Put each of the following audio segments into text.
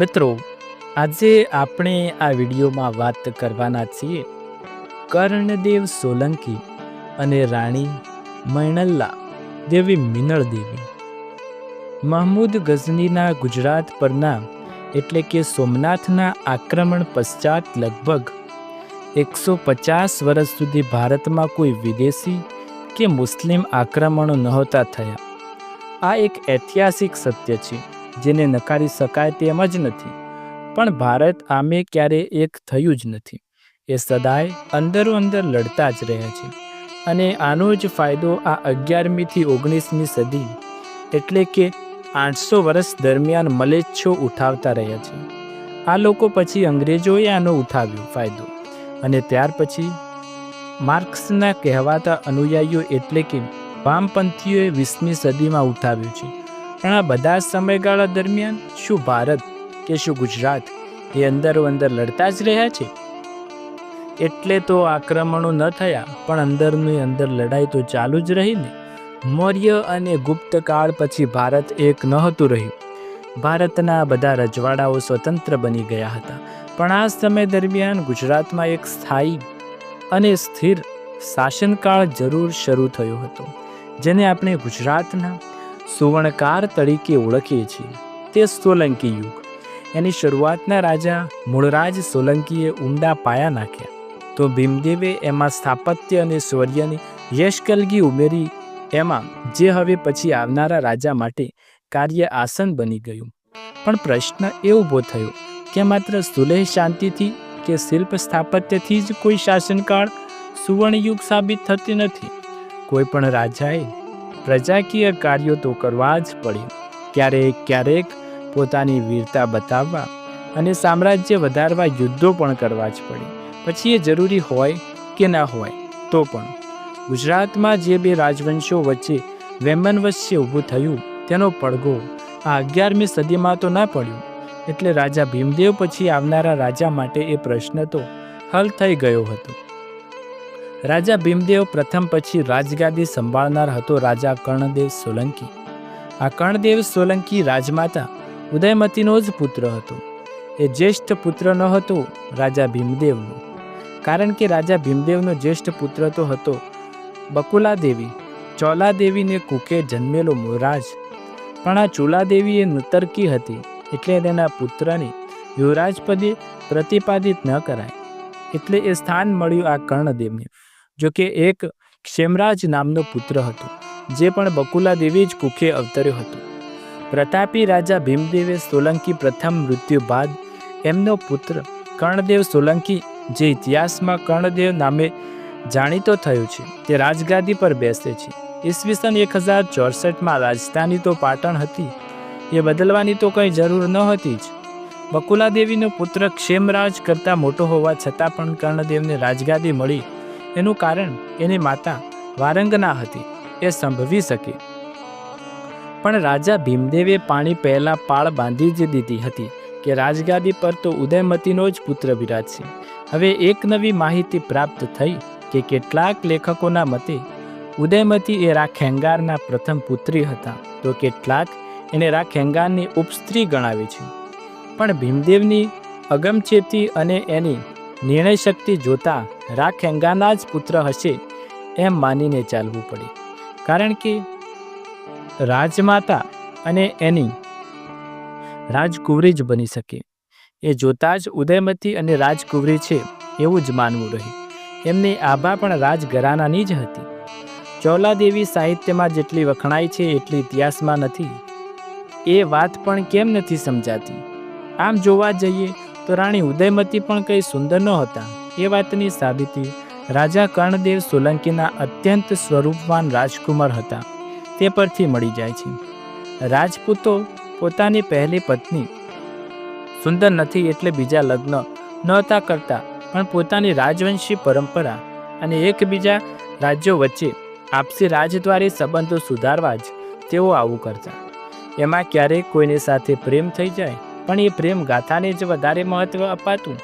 મિત્રો, આજે આપણે આ વિડીયોમાં વાત કરવાના છીએ કર્ણદેવ સોલંકી અને રાણી મૈણલ્લા દેવી મિનળ દેવી. મહમૂદ ગઝનીના ગુજરાત પરના એટલે કે સોમનાથના આક્રમણ પશ્ચાત લગભગ એકસો પચાસ વર્ષ સુધી ભારતમાં કોઈ વિદેશી કે મુસ્લિમ આક્રમણો નહોતા થયા. આ એક ઐતિહાસિક સત્ય છે. જેને નકારી શકાય તેમ જ નથી. પણ ભારત આમે ક્યારે એક થયું જ નથી. એ સદાય અંદરો અંદર લડતા જ રહ્યા છે. અને આનો જ ફાયદો આ અગિયારમીથી ઓગણીસમી સદી, એટલે કે આઠસો વર્ષ દરમિયાન મલેચ્છો ઉઠાવતા રહ્યા છે. આ લોકો પછી અંગ્રેજોએ આનો ઉઠાવ્યો ફાયદો. અને ત્યાર પછી માર્ક્સના કહેવાતા અનુયાયીઓ એટલે કે વામપંથીઓએ વીસમી સદીમાં ઉઠાવ્યું છે. પણ આ બધા સમયગાળા દરમિયાન શું ભારત કે શું ગુજરાત એ અંદરો અંદર લડતા જ રહ્યા છે? એટલે તો આક્રમણો ન થયા, પણ અંદરની અંદર લડાઈ તો ચાલુ જ રહી ને. મૌર્ય અને ગુપ્ત કાળ પછી ભારત એક નહોતું રહ્યું. ભારતના બધા રજવાડાઓ સ્વતંત્ર બની ગયા હતા. પણ આ સમય દરમિયાન ગુજરાતમાં એક સ્થાયી અને સ્થિર શાસનકાળ જરૂર શરૂ થયો હતો, જેને આપણે ગુજરાતના સુવર્ણકાર તરીકે ઓળખીએ છીએ. તે સોલંકી યુગ. એની શરૂઆતના રાજા મૂળરાજ સોલંકીએ ઊંડા પાયા નાખ્યા. તો ભીમદેવે એમાં સ્થાપત્ય અને શૌર્યની યશકલગી ઉમેરી, એમાં જે હવે પછી આવનારા રાજા માટે કાર્ય આસન બની ગયું. પણ પ્રશ્ન એ ઊભો થયો કે માત્ર સુલેહ શાંતિથી કે શિલ્પ સ્થાપત્યથી જ કોઈ શાસનકાળ સુવર્ણયુગ સાબિત થતી નથી? કોઈ પણ રાજાએ પ્રજાકીય કાર્યો તો કરવા જ પડ્યું. ક્યારેક ક્યારેક પોતાની વીરતા બતાવવા અને સામ્રાજ્ય વધારવા યુદ્ધો પણ કરવા જ પડે. પછી એ જરૂરી હોય કે ના હોય, તો પણ. ગુજરાતમાં જે બે રાજવંશો વચ્ચે વૈમનવસ્ય ઊભું થયું, તેનો પડઘો આ અગિયારમી સદીમાં તો ના પડ્યો. એટલે રાજા ભીમદેવ પછી આવનારા રાજા માટે એ પ્રશ્ન તો હલ થઈ ગયો હતો. રાજા ભીમદેવ પ્રથમ પછી રાજગાદી સંભાળનાર હતો રાજા કર્ણદેવ સોલંકી. આ કર્ણદેવ સોલંકી રાજમાતા ઉદયમતીનો જ પુત્ર હતો. એ જ્યેષ્ઠ પુત્ર ન હતો રાજા ભીમદેવનો. કારણ કે રાજા ભીમદેવનો જ્યેષ્ઠ પુત્ર તો હતો બકુલાદેવી. ચોલાદેવીને કુકે જન્મેલો મોરાજ. પણ આ ચોલાદેવી એ નૂતરકી હતી એટલે તેના પુત્રને યુવરાજ પદે પ્રતિપાદિત ન કરાય. એટલે એ સ્થાન મળ્યું આ કર્ણદેવને. જો કે એક ક્ષેમરાજ નામનો પુત્ર હતો, જે પણ બકુલા દેવી જ કુખે અવતર્યો હતો. પ્રતાપી રાજા ભીમદેવે સોલંકી પ્રથમ મૃત્યુ બાદ એમનો પુત્ર કર્ણદેવ સોલંકી, જે ઇતિહાસમાં કર્ણદેવ નામે જાણીતો થયો છે, તે રાજગાદી પર બેસે છે. ઈસવીસન એક હજાર ચોસઠમાં રાજધાની તો પાટણ હતી, એ બદલવાની તો કંઈ જરૂર ન હતી જ. બકુલાદેવીનો પુત્ર ક્ષેમરાજ કરતાં મોટો હોવા છતાં પણ કર્ણદેવને રાજગાદી મળી એનું કારણ એની માતા વારંગના હતી. એ સંભવી શકે. પણ રાજા ભીમદેવે પાણી પહેલાં પાળ બાંધી જ દીધી હતી કે રાજગાદી પર તો ઉદયમતીનો જ પુત્ર બિરાજશે. હવે એક નવી માહિતી પ્રાપ્ત થઈ કે કેટલાક લેખકોના મતે ઉદયમતી એ રાખેંગારના પ્રથમ પુત્રી હતા. તો કેટલાક એને રાખેંગારની ઉપસ્ત્રી ગણાવે છે. પણ ભીમદેવની અગમચેતી અને એની નિર્ણય શક્તિ જોતા રાખેંગાના જ પુત્ર હશે એમ માનીને ચાલવું પડે. કારણ કે રાજમાતા અને એની રાજકુંવરી જ બની શકે. એ જોતાં જ ઉદયમતી અને રાજકુંવરી છે એવું જ માનવું રહે. એમની આભા પણ રાજઘરાનાની જ હતી. ચોલાદેવી સાહિત્યમાં જેટલી વખણાય છે એટલી ઇતિહાસમાં નથી. એ વાત પણ કેમ નથી સમજાતી? આમ જોવા જઈએ તો રાણી ઉદયમતી પણ કંઈ સુંદર નહોતા. હતા એ વાતની સાબિતી રાજા કર્ણદેવ સોલંકીના અત્યંત સ્વરૂપવાન રાજકુમાર હતા. તે પરથી મળી જાય છે. રાજપૂતો પોતાની પહેલી પત્ની, સુંદર નથી એટલે બીજા લગ્ન નહોતા કરતા, પણ પોતાની રાજવંશી પરંપરા અને એકબીજા રાજ્યો વચ્ચે આપસી રાજદ્વારી સંબંધો સુધારવા જ તેઓ આવું કરતા. એમાં ક્યારેક કોઈની સાથે પ્રેમ થઈ જાય, પણ એ પ્રેમ ગાથાને જ વધારે મહત્ત્વ અપાતું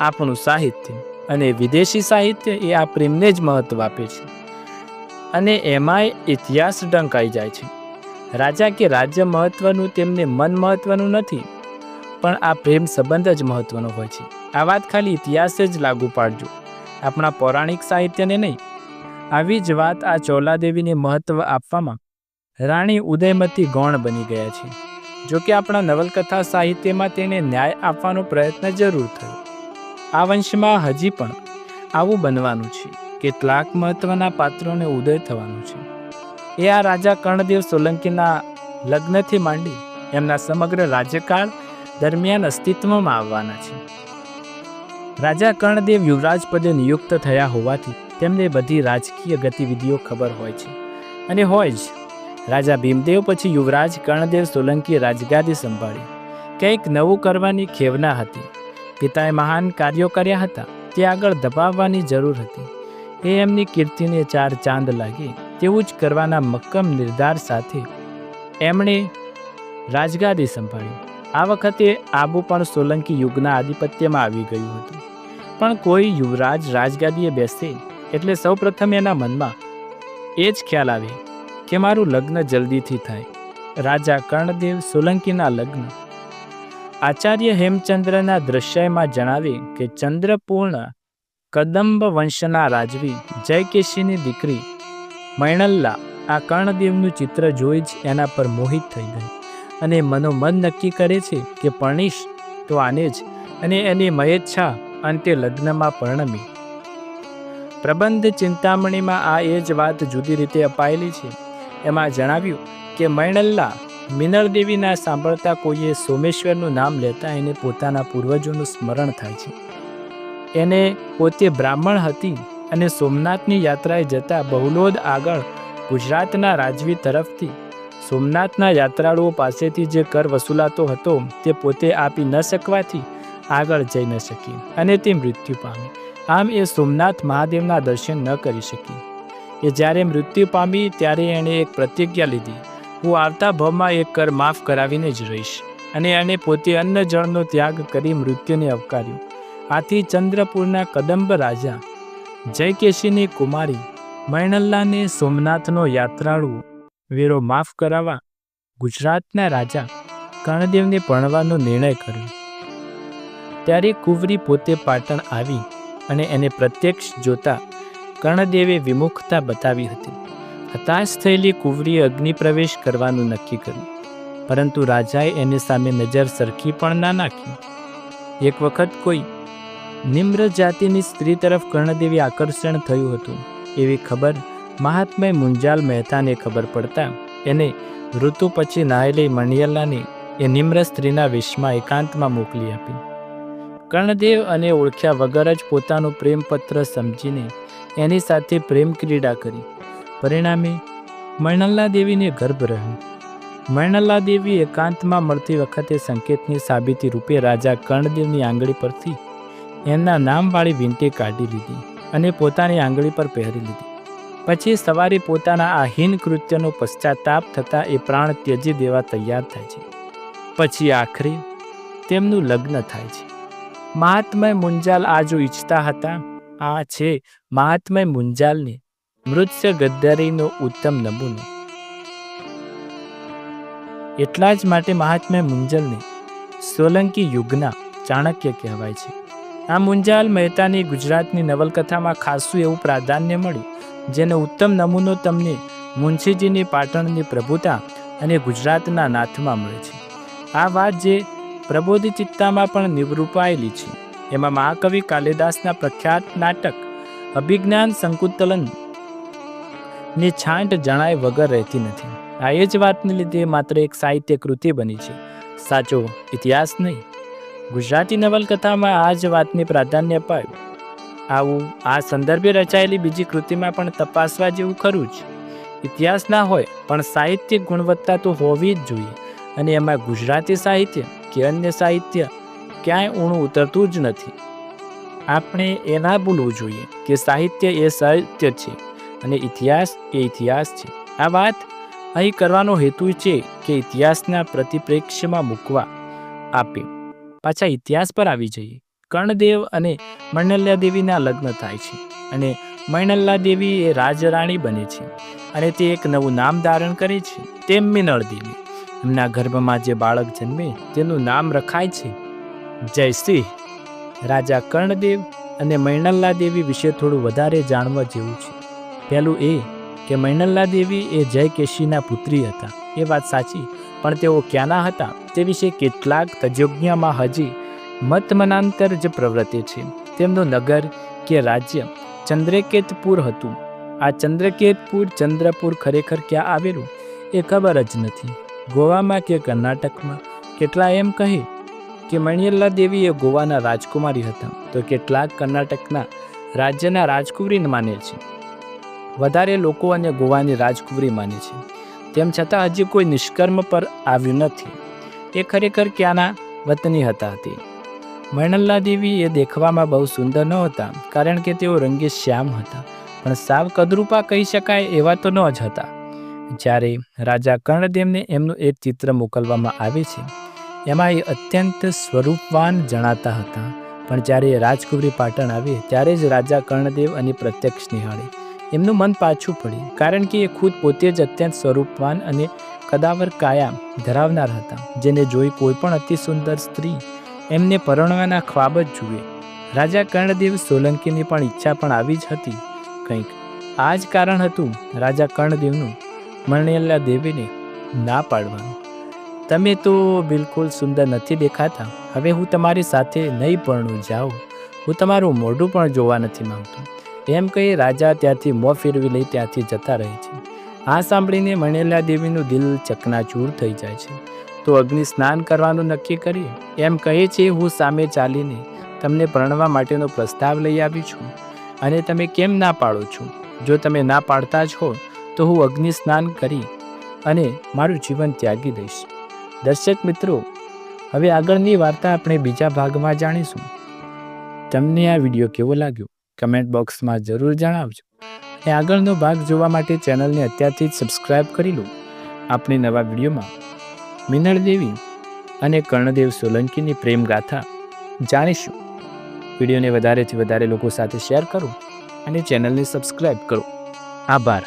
આપણું સાહિત્ય. અને વિદેશી સાહિત્ય એ આ પ્રેમને જ મહત્ત્વ આપે છે. અને એમાંય ઇતિહાસ ડંકાઈ જાય છે. રાજા કે રાજ્ય મહત્ત્વનું તેમને મન મહત્ત્વનું નથી, પણ આ પ્રેમ સંબંધ જ મહત્વનો હોય છે. આ વાત ખાલી ઇતિહાસે જ લાગુ પાડજો. આપણા પૌરાણિક સાહિત્યને નહીં. આવી જ વાત આ ચોલાદેવીને મહત્વ આપવામાં રાણી ઉદયમતી ગૌણ બની ગયા છે. જો કે આપણા નવલકથા સાહિત્યમાં તેને ન્યાય આપવાનો પ્રયત્ન જરૂર થયો. આ વંશમાં હજી પણ આવું બનવાનું છે. કેટલાક મહત્વના પાત્રોને ઉદય થવાનું છે. એ આ રાજા કર્ણદેવ સોલંકીના લગ્નથી માંડી એમના સમગ્ર રાજ્યકાળ દરમિયાન અસ્તિત્વમાં આવવાના છે. રાજા કર્ણદેવ યુવરાજ પદે નિયુક્ત થયા હોવાથી તેમને બધી રાજકીય ગતિવિધિઓ ખબર હોય છે. અને હોય જ. રાજા ભીમદેવ પછી યુવરાજ કર્ણદેવ સોલંકીએ રાજગાદી સંભાળી. કંઈક નવું કરવાની ખેવના હતી. પિતાએ મહાન કાર્યો કર્યા હતા તે આગળ દબાવવાની જરૂર હતી. એ એમની કીર્તિને ચાર ચાંદ લાગે તેવું જ કરવાના મક્કમ નિર્ધાર સાથે એમણે રાજગાદી સંભાળી. આ વખતે આબુ પણ સોલંકી યુગના આધિપત્યમાં આવી ગયું હતું. પણ કોઈ યુવરાજ રાજગાદીએ બેસે એટલે સૌપ્રથમ એના મનમાં એ જ ખ્યાલ આવે કે મારું લગ્ન જલ્દીથી થાય. રાજા કર્ણદેવ સોલંકીના લગ્ન આચાર્ય હેમચંદ્રના દ્રશ્યમાં જણાવે કે ચંદ્રપૂર્ણ કદંબ વંશના રાજવી જયકેશીની દીકરી મૈણલ્લા આ કર્ણદેવનું ચિત્ર જોઈ જ એના પર મોહિત થઈ ગઈ અને મનોમન નક્કી કરે છે કે પરણીશ તો આને જ અને એની મહેચ્છા અંતે લગ્નમાં પરણમી. પ્રબંધ ચિંતામણીમાં આ એ જ વાત જુદી રીતે અપાયેલી છે. એમાં જણાવ્યું કે મૈણલ્લા મિનળ દેવીના સાંભળતા કોઈએ સોમેશ્વરનું નામ લેતા એને પોતાના પૂર્વજોનું સ્મરણ થાય છે. એને પોતે બ્રાહ્મણ હતી અને સોમનાથની યાત્રાએ જતા બહુલોદ આગળ ગુજરાતના રાજવી તરફથી સોમનાથના યાત્રાળુઓ પાસેથી જે કર વસૂલાતો હતો તે પોતે આપી ન શકવાથી આગળ જઈ ન શકી અને તે મૃત્યુ પામી. આમ એ સોમનાથ મહાદેવના દર્શન ન કરી શકી. એ જ્યારે મૃત્યુ પામી ત્યારે એણે એક પ્રતિજ્ઞા લીધી. હું આવતા ભવમાં એક કર માફ કરાવીને જ રહીશ. અને એણે પોતે અન્ન જળનો ત્યાગ કરી મૃત્યુને અવકાર્યો આથી ચંદ્રપુરના કદંબ રાજા, જયકેશીની કુમારી, મૈણલ્લાને સોમનાથનો યાત્રાળુ વેરો માફ કરાવવા ગુજરાતના રાજા કર્ણદેવને પરણવાનો નિર્ણય કર્યો. ત્યારે કુંવરી પોતે પાટણ આવી અને એને પ્રત્યક્ષ જોતા કર્ણદેવે વિમુખતા બતાવી હતી. હતાશ થયેલી કુંવરીએ અગ્નિ પ્રવેશ કરવાનું નક્કી કર્યું. પરંતુ રાજાએ એની સામે નજર સરખી પણ ના નાખી. એક વખત કોઈ નિમ્ર જાતિની સ્ત્રી તરફ કર્ણદેવી આકર્ષણ થયું હતું. એવી ખબર મહાત્મય મુંજાલ મહેતાને ખબર પડતા એને ઋતુ પછી નાહેલી મણિયલાની એ નિમ્ર સ્ત્રીના વિશ્વમાં એકાંતમાં મોકલી આપી. કર્ણદેવ અને ઓળખ્યા વગર જ પોતાનું પ્રેમપત્ર સમજીને એની સાથે પ્રેમ ક્રીડા કરી. પરિણામે મૈણલ્લા દેવીને ગર્ભ રહ્યું. મૈણલ્લા દેવી એકાંતમાં મળતી વખતે સંકેતની સાબિતી રૂપે રાજા કર્ણદેવની આંગળી પરથી એમના નામવાળી વિંટી કાઢી લીધી અને પોતાની આંગળી પર પહેરી લીધી. પછી સવારે પોતાના આ હીન કૃત્યનો પશ્ચાતાપ થતાં એ પ્રાણ ત્યજી દેવા તૈયાર થાય છે. પછી આખરે તેમનું લગ્ન થાય છે. મહાત્મય મુંજાલ આ જો ઈચ્છતા હતા, આ છે મહાત્મય મુંજાલની મૃત્ય ગદ્દારીનો ઉત્તમ નમૂનો. એટલા જ માટે મહાત્મા મુંજલને સોલંકી યુગના ચાણક્ય કહેવાય છે. આ મુંજાલ મહેતાની ગુજરાતની નવલકથામાં ખાસું એવું પ્રાધાન્ય મળ્યું, જેનો ઉત્તમ નમૂનો તમને મુનશીજીની પાટણની પ્રભુતા અને ગુજરાતના નાથમાં મળે છે. આ વાત જે પ્રબોધિ ચિત્તામાં પણ નિવૃપાયેલી છે. એમાં મહાકવિ કાલિદાસના પ્રખ્યાત નાટક અભિજ્ઞાન સંકુતલન ની છાંટ જણાય વગર રહેતી નથી. આ એ જ વાતને લીધે માત્ર એક સાહિત્ય કૃતિ બની છે. સાચો ઇતિહાસ નહીં. ગુજરાતી નવલકથામાં આ જ વાતને પ્રાધાન્ય અપાયું. આવું આ સંદર્ભે રચાયેલી બીજી કૃતિમાં પણ તપાસવા જેવું ખરું જ. ઇતિહાસ ના હોય, પણ સાહિત્યિક ગુણવત્તા તો હોવી જ જોઈએ. અને એમાં ગુજરાતી સાહિત્ય કે અન્ય સાહિત્ય ક્યાંય ઊણું ઉતરતું જ નથી. આપણે એ ના ભૂલવું જોઈએ કે સાહિત્ય એ સાહિત્ય છે. અને ઇતિહાસ એ ઇતિહાસ છે. આ વાત અહીં કરવાનો હેતુ છે કે ઇતિહાસના પ્રતિપ્રેક્ષ્યમાં મૂકવા આપે. પાછા ઇતિહાસ પર આવી જઈએ. કર્ણદેવ અને મૈણલ્યા દેવીના લગ્ન થાય છે અને મણલ્લા દેવી એ રાજરાણી બને છે અને તે એક નવું નામ ધારણ કરે છે. તેમ મિનળ દેવી. એમના ગર્ભમાં જે બાળક જન્મે તેનું નામ રખાય છે. જયસિંહ રાજા કર્ણદેવ અને મૈણલ્લા દેવી વિશે થોડું વધારે જાણવા જેવું છે. પહેલું એ કે મૈણલ્લા દેવી એ જય કેશીના પુત્રી હતા. એ વાત સાચી, પણ તેઓ ક્યાંના હતા તે વિશે કેટલાક તજજ્ઞમાં હજી મતમનાંતર જ પ્રવર્તે છે. તેમનું નગર કે રાજ્ય ચંદ્રકેતપુર હતું. આ ચંદ્રકેતપુર ચંદ્રપુર ખરેખર ક્યાં આવેલું? એ ખબર જ નથી. ગોવામાં કે કર્ણાટકમાં? કેટલા એમ કહે કે મણિયલ્લા દેવી એ ગોવાના રાજકુમારી હતા. તો કેટલાક કર્ણાટકના રાજ્યના રાજકુમારી માને છે. વધારે લોકો અને ગોવાની રાજકુમારી માને છે. તેમ છતાં હજી કોઈ નિષ્કર્મ પર આવ્યું નથી. એ ખરેખર ક્યાંના વતની હતા હતી મણલ્લા દેવી એ દેખવામાં બહુ સુંદર ન હતા, કારણ કે તેઓ રંગે શ્યામ હતા. પણ સાવ કદરૂપા કહી શકાય એવા તો ન જ હતા. જ્યારે રાજા કર્ણદેવને એમનું એક ચિત્ર મોકલવામાં આવે છે, એમાં એ અત્યંત સ્વરૂપવાન જણાતા હતા. પણ જ્યારે એ રાજકુમારી પાટણ આવી, ત્યારે જ રાજા કર્ણદેવ અને પ્રત્યક્ષ નિહાળે. એમનું મન પાછું પડ્યું, કારણ કે એ ખુદ પોતે જ અત્યંત સ્વરૂપવાન અને કદાવર કાયા ધરાવનાર હતા, જેને જોઈ કોઈ પણ અતિ સુંદર સ્ત્રી એમને પરણવાના ખ્વાબ જ જુએ. રાજા કર્ણદેવ સોલંકીની પણ ઈચ્છા પણ આવી જ હતી કંઈક. આ જ કારણ હતું રાજા કર્ણદેવનું મરણેલા દેવીને ના પાડવાનું. તમે તો બિલકુલ સુંદર નથી દેખાતા. હવે હું તમારી સાથે નહીં પરણું જાઉં. હું તમારું મોઢું પણ જોવા નથી માંગતો. એમ કહી રાજા ત્યાંથી મોં ફેરવી લઈ ત્યાંથી જતા રહે છે. આ સાંભળીને મણેલા દેવીનું દિલ ચકનાચૂર થઈ જાય છે. તો અગ્નિ સ્નાન કરવાનું નક્કી કરીએ? એમ કહે છે, હું સામે ચાલીને તમને પરણવા માટેનો પ્રસ્તાવ લઈ આવી છું. અને તમે કેમ ના પાડો છો? જો તમે ના પાડતા જ હો, તો હું અગ્નિ સ્નાન કરી અને મારું જીવન ત્યાગી દઈશ. દર્શક મિત્રો, હવે આગળની વાર્તા આપણે બીજા ભાગમાં જાણીશું. તમને આ વીડિયો કેવો લાગ્યો? કમેન્ટ બોક્સમાં જરૂર જણાવજો. અને આગળનો ભાગ જોવા માટે ચેનલને અત્યારથી જ સબસ્ક્રાઇબ કરી લો. આપણી નવા વિડીયોમાં મિનળ દેવી અને કર્ણદેવ સોલંકીની પ્રેમ ગાથા જાણીશું. વિડીયોને વધારેથી વધારે લોકો સાથે શેર કરો અને ચેનલને સબસ્ક્રાઇબ કરો. આભાર.